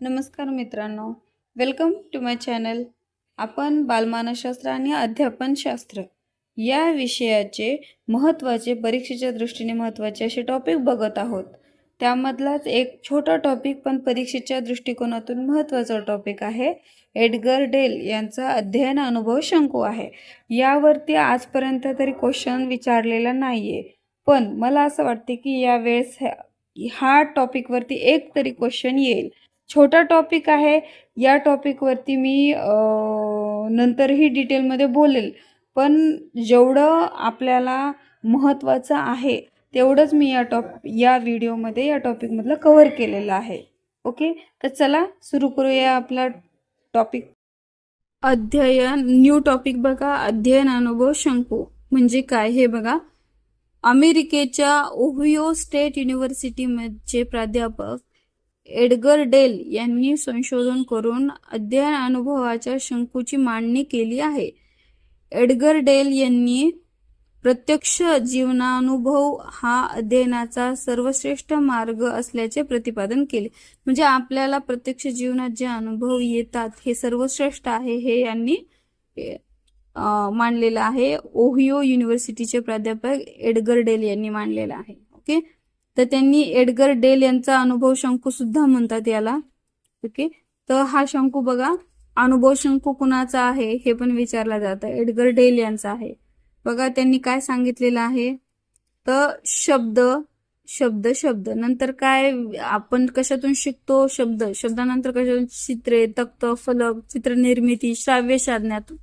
नमस्कार मित्रांनो. Welcome to my channel आपण बालमानसशास्त्र आणि अध्यापनशास्त्र या विषयाचे महत्त्वाचे परीक्षेच्या दृष्टीने महत्त्वाचे असे टॉपिक बघत आहोत. त्यामधलाच एक छोटा टॉपिक पण परीक्षेच्या दृष्टिकोनातून महत्त्वाचा टॉपिक आहे. एडगर डेल यांचा अध्ययन अनुभव शंकू आहे. यावरती आजपर्यंत तरी क्वेश्चन विचारलेला नाही आहे पण मला असं वाटते की यावेळेस ह्या- हा टॉपिकवरती एक तरी क्वेश्चन येईल. छोटा टॉपिक आहे. या टॉपिकवरती मी नंतरही डिटेलमध्ये बोलेल. पण जेवढं आपल्याला महत्त्वाचं आहे तेवढंच मी या टॉप या व्हिडिओमध्ये या टॉपिकमधलं कव्हर केलेलं आहे. ओके तर चला सुरू करूया आपला टॉपिक अध्ययन न्यू टॉपिक बघा. अध्ययन अनुभव शंकू. म्हणजे काय? हे बघा. अमेरिकेच्या ओहियो स्टेट युनिव्हर्सिटीमध्ये प्राध्यापक एडगर डेल यांनी संशोधन करून अध्ययन अनुभवाच्या शंकूची मांडणी केली आहे. एडगर डेल यांनी प्रत्यक्ष जीवनानुभव हा अध्ययनाचा सर्वश्रेष्ठ मार्ग असल्याचे प्रतिपादन केले. म्हणजे आपल्याला प्रत्यक्ष जीवनात जे अनुभव येतात हे सर्वश्रेष्ठ आहे हे यांनी मांडलेलं आहे. ओहियो युनिव्हर्सिटीचे प्राध्यापक एडगर डेल यांनी मांडलेलं आहे. ओके? तर त्यांनी एडगर डेल यांचा अनुभव शंकू सुद्धा म्हणतात याला. ओके? तर हा शंकू बघा अनुभव शंकू कुणाचा आहे हे पण विचारला जातं. एडगर डेल यांचा आहे. बघा त्यांनी काय सांगितलेलं आहे? तर शब्द शब्द शब्द. नंतर काय आपण कशातून शिकतो? शब्द. शब्दानंतर कशातून चित्रे तक्त फलक चित्रनिर्मिती श्राव्य साधण्यातून.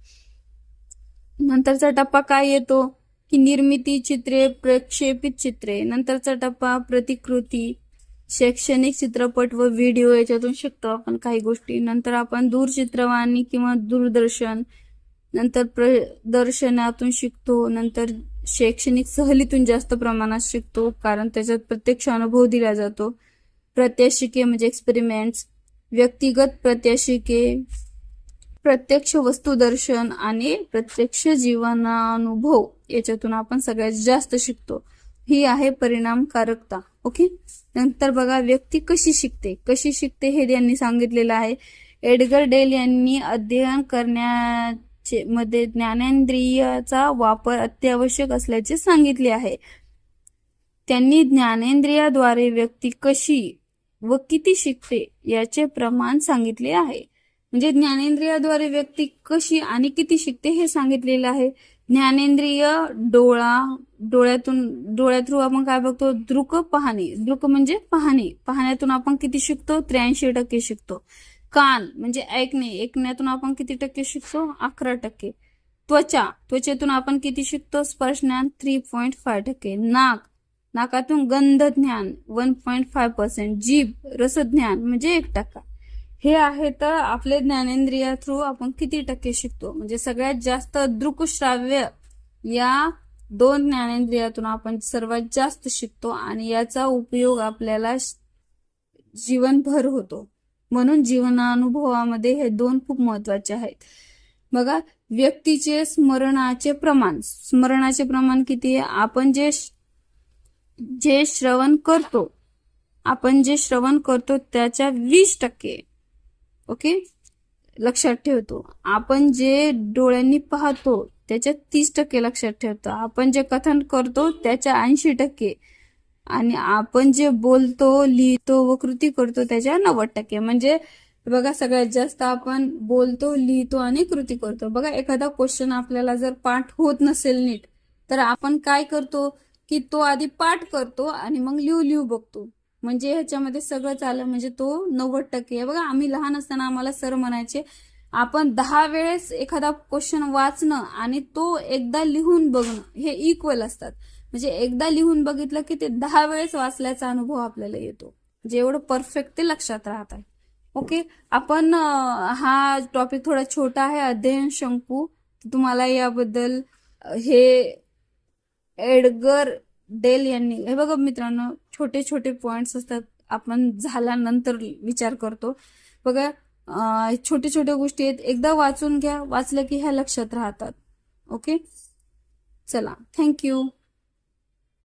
नंतरचा टप्पा काय येतो? की निर्मिती चित्रे प्रक्षेपित चित्रे नंतरचा टप्पा प्रतिकृती शैक्षणिक चित्रपट व व्हिडिओ याच्यातून शिकतो आपण काही गोष्टी. नंतर आपण दूरचित्रवाणी किंवा दूरदर्शन नंतर प्रदर्शनातून शिकतो नंतर शैक्षणिक सहलीतून जास्त प्रमाणात शिकतो कारण त्याच्यात प्रत्यक्ष अनुभव दिला जातो. प्रात्यक्षिके म्हणजे एक्सपेरिमेंट्स व्यक्तिगत प्रात्यक्षिके प्रत्यक्ष वस्तुदर्शन आणि प्रत्यक्ष जीवनानुभव याच्यातून आपण सगळ्यात जास्त शिकतो. ही आहे परिणामकारकता. ओके नंतर बघा व्यक्ती कशी शिकते? कशी शिकते हे यांनी सांगितलेलं आहे. एडगर डेल यांनी अध्ययन करण्याचे मध्ये ज्ञानेंद्रियाचा वापर अत्यावश्यक असल्याचे सांगितले आहे. त्यांनी ज्ञानेंद्रियाद्वारे व्यक्ती कशी व किती शिकते याचे प्रमाण सांगितले आहे. म्हणजे ज्ञानेंद्रियाद्वारे व्यक्ती कशी आणि किती शिकते हे सांगितलेलं आहे. ज्ञानेंद्रिय डोळा डोळ्यातून डोळ्या थ्रू आपण काय बघतो? दृक पाहणे. दृक म्हणजे पाहणे. पाहण्यातून आपण किती शिकतो? त्र्याऐंशी टक्के शिकतो. कान म्हणजे ऐकणे. ऐकण्यातून आपण किती टक्के शिकतो? अकरा टक्के. त्वचा. त्वचेतून आपण किती शिकतो? स्पर्शज्ञान थ्री पॉईंट फाय टक्के. नाक. नाकातून गंध ज्ञान वन पॉईंट फाय पर्सेंट जीभ. रसज्ञान म्हणजे एक टक्का. हे आहे तर आपले ज्ञानेंद्रिया थ्रू आपण किती टक्के शिकतो? म्हणजे सगळ्यात जास्त दृकश्राव्य या दोन ज्ञानेंद्रियातून आपण सर्वात जास्त शिकतो आणि याचा उपयोग आपल्याला जीवनभर होतो. म्हणून जीवनानुभवामध्ये हे दोन खूप महत्त्वाचे आहेत. बघा व्यक्तीचे स्मरणाचे प्रमाण. स्मरणाचे प्रमाण किती आहे? आपण जे जे श्रवण करतो आपण जे श्रवण करतो त्याच्या वीस टक्के. ओके? लक्षात ठेवतो. आपण जे डोळ्यांनी पाहतो त्याच्या तीस टक्के लक्षात ठेवतो. आपण जे कथन करतो त्याच्या ऐंशी टक्के. आणि आपण जे बोलतो लिहितो व कृती करतो त्याच्या नव्वद टक्के. म्हणजे बघा सगळ्यात जास्त आपण बोलतो लिहितो आणि कृती करतो. बघा एखादा क्वेश्चन आपल्याला जर पाठ होत नसेल नीट तर आपण काय करतो? की तो आधी पाठ करतो आणि मग लिहू लिहू बघतो. म्हणजे ह्याच्यामध्ये सगळं चाललं म्हणजे तो नव्वद टक्के. आहे बघा आम्ही लहान असताना आम्हाला सर म्हणायचे आपण दहा वेळेस एखादा क्वेश्चन वाचणं आणि तो एकदा लिहून बघणं हे इक्वल असतात. म्हणजे एकदा लिहून बघितलं की ते दहा वेळेस वाचल्याचा अनुभव आपल्याला येतो. म्हणजे जेवढं परफेक्ट ते लक्षात राहत आहे. ओके आपण हा टॉपिक थोडा छोटा आहे. अध्ययन शंकू तुम्हाला याबद्दल हे एडगर डेल यांनी हे बघा मित्रांनो छोटे छोटे पॉइंट्स असतात. आपण झाल्यानंतर विचार करतो. बघा छोटे छोटे गोष्टी आहेत. एकदा वाचून घ्या. वाचलं की ह्या लक्षात राहतात. ओके? चला. थँक्यू